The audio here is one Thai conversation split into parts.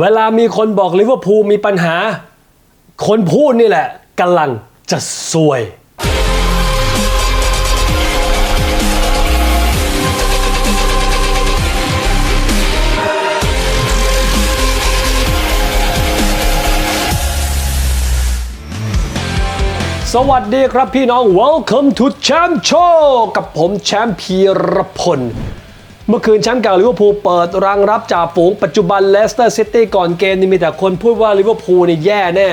เวลามีคนบอกลิเวอร์พูลมีปัญหา คนพูดนี่แหละกำลังจะซวย สวัสดีครับพี่น้อง Welcome to Champ Show กับผมแชมป์พีรพล เมื่อคืนแชมป์เก่าลิเวอร์พูลเปิดรังรับจ่าฝูงปัจจุบันเลสเตอร์ซิตี้ก่อนเกมนี่มีแต่คนพูดว่าลิเวอร์พูลนี่แย่แน่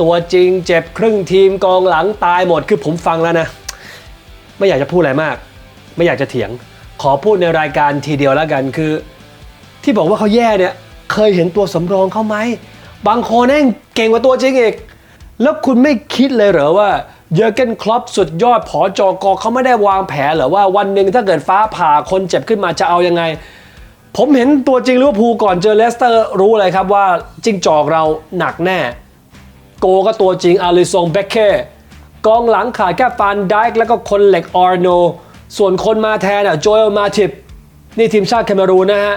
ตัวจริงเจ็บครึ่งทีมกองหลังตายหมดคือผมฟังแล้วนะ ไม่อยากจะพูดอะไรมาก ไม่อยากจะเถียง ขอพูดในรายการทีเดียวแล้วกันคือ ที่บอกว่าเขาแย่เนี่ยเคยเห็นตัวสำรองเขาไหมบางคนแม่งเก่งกว่าตัวจริงอีกแล้วคุณไม่คิดเลยเหรอว่า เยอร์เกนคลอปสุดยอดผอจอกอเขาไม่ได้วางแผนหรือว่าวันหนึ่งถ้าเกิดฟ้าผ่าคนเจ็บขึ้นมาจะเอายังไง ผมเห็นตัวจริงลิเวอร์พูลก่อนเจอเลสเตอร์รู้เลยครับว่าจิ้งจอกเราหนักแน่ โกก็ตัวจริงอาริซงเบคเก้กองหลังขาดแค่ฟานไดค์แล้วก็คนเหล็กอาร์โน ส่วนคนมาแทนอะโจเอลมาทิปนี่ทีมชาติแคเมรูนนะฮะ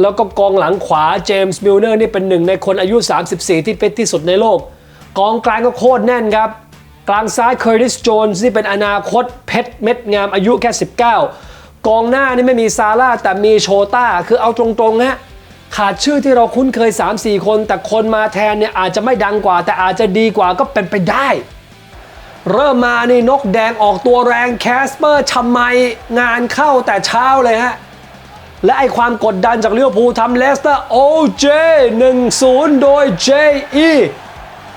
แล้วก็กองหลังขวาเจมส์มิลเนอร์นี่เป็นหนึ่งในคนอายุ 34 ที่เป็นที่สุดในโลก กองกลางก็โคตรแน่นครับ กลางซ้ายเคอร์ติสโจนส์นี่เป็นอนาคตเพชรเม็ดงามอายุแค่ 19 กองหน้านี่ไม่มีซาร่าแต่มีโชต้า คือเอาตรงๆฮะขาดชื่อที่เราคุ้นเคย 3-4 คน แต่คนมาแทนเนี่ยอาจจะไม่ดังกว่า แต่อาจจะดีกว่าก็เป็นไปได้ เริ่มมานี่นกแดงออกตัวแรงแคสเปอร์ชำไมงานเข้าแต่เช้าเลยฮะ และไอความกดดันจากเลิเวอร์พูทำเลสเตอร์โอเจ1-0โดย J.E.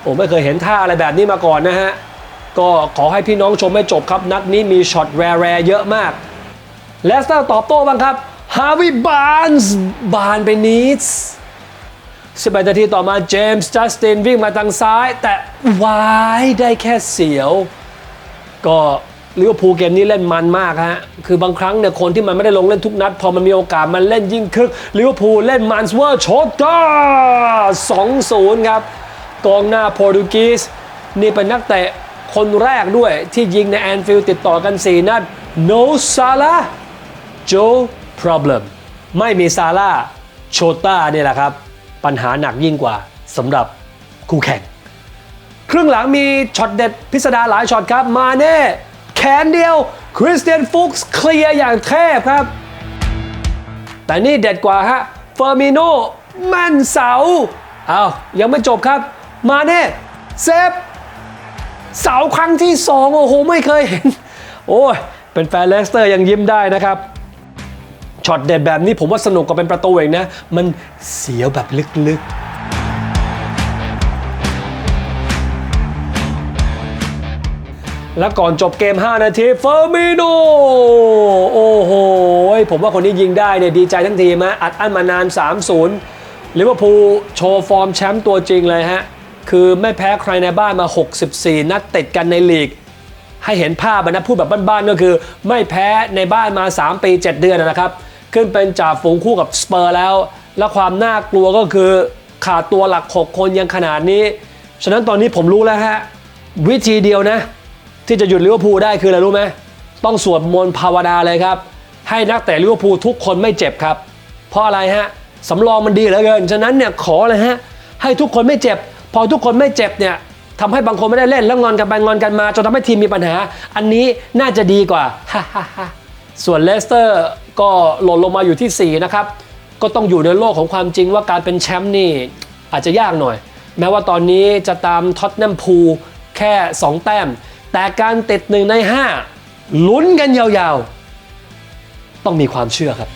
ผมไม่เคยเห็นท่าอะไรแบบนี้มาก่อนนะฮะ ก็ขอให้พี่น้องชมให้จบครับนัดนี้มีช็อตแรร์เยอะมากเลสเตอร์ตอบโต้บ้างครับฮาวิบานส์บานไปนิด11นาทีต่อมาเจมส์จัสตินวิ่งมาทางซ้าย แต่วายได้แค่เสียว ก็ลิเวอร์พูลเกมนี้เล่นมันมากฮะ คือบางครั้งเนี่ยคนที่มันไม่ได้ลงเล่นทุกนัด พอมันมีโอกาสมันเล่นยิ่งคึกลิเวอร์พูลเล่นมันสเวอร์โชตา2-0ครับ กองหน้าโปรตุกีสนี่เป็นนักเตะ คนแรกด้วยที่ยิงในแอนฟิลด์ติดต่อกัน 4 นัด no Salah Joe problem ไม่มีซาร่าโชต้าเนี่ยแหละครับ ปัญหาหนักยิ่งกว่าสำหรับคู่แข่ง ครึ่งหลังมีช็อตเด็ดพิสดารหลายช็อตครับ มาเน่แขนเดียวคริสเตียนฟุกส์เคลียร์อย่างเทพครับ แต่นี่เด็ดกว่าฮะเฟอร์มิโนแม่นเสาเอายังไม่จบครับ มาเน่เซฟ เสาครั้งที่สองโอ้โห ไม่เคยเห็น โอ้ย เป็นแฟนเลสเตอร์ยังยิ้มได้นะครับช็อตเด็ดแบบนี้ผมว่าสนุกกว่าเป็นประตูเองนะ มันเสียวแบบลึกๆแล้วก่อนจบเกม 5 นาทีเฟอร์มิโนโอ้โห ผมว่าคนนี้ยิงได้เนี่ยดีใจทั้งทีมฮะอัดอั้นมานาน 3-0ลิเวอร์พูลโชว์ฟอร์มแชมป์ตัวจริงเลยฮะ คือไม่แพ้ใครในบ้านมา 64 นัดติดกันในลีก ให้เห็นภาพนะพูดแบบบ้านๆก็คือ ไม่แพ้ในบ้านมา 3 ปี 7 เดือนนะครับ ขึ้นเป็นจ่าฝูงคู่กับสเปอร์แล้ว และความน่ากลัวก็คือขาดตัวหลัก 6 คนยังขนาดนี้ ฉะนั้นตอนนี้ผมรู้แล้วฮะ วิธีเดียวนะ ที่จะหยุดลิเวอร์พูลได้คืออะไรรู้ไหมต้องสวดมนต์ภาวนาเลยครับ ให้นักเตะลิเวอร์พูลทุกคนไม่เจ็บครับ เพราะอะไรฮะสำรองมันดีเหลือเกิน ฉะนั้นเนี่ยขอเลยฮะให้ทุกคนไม่เจ็บ พอทุกคนไม่เจ็บเนี่ยทำให้บางคนไม่ได้เล่นแล้วงอนกันไปงอนกันมาจนทำให้ทีมมีปัญหา อันนี้น่าจะดีกว่าส่วนเลสเตอร์ก็หล่นลงมาอยู่ที่ 4 นะครับ ก็ต้องอยู่ในโลกของความจริงว่าการเป็นแชมป์นี่อาจจะยากหน่อย แม้ว่าตอนนี้จะตามท็อตแนมพูลแค่ 2 แต้ม แต่การติดหนึ่งใน 5 ลุ้นกันยาวๆ ต้องมีความเชื่อครับ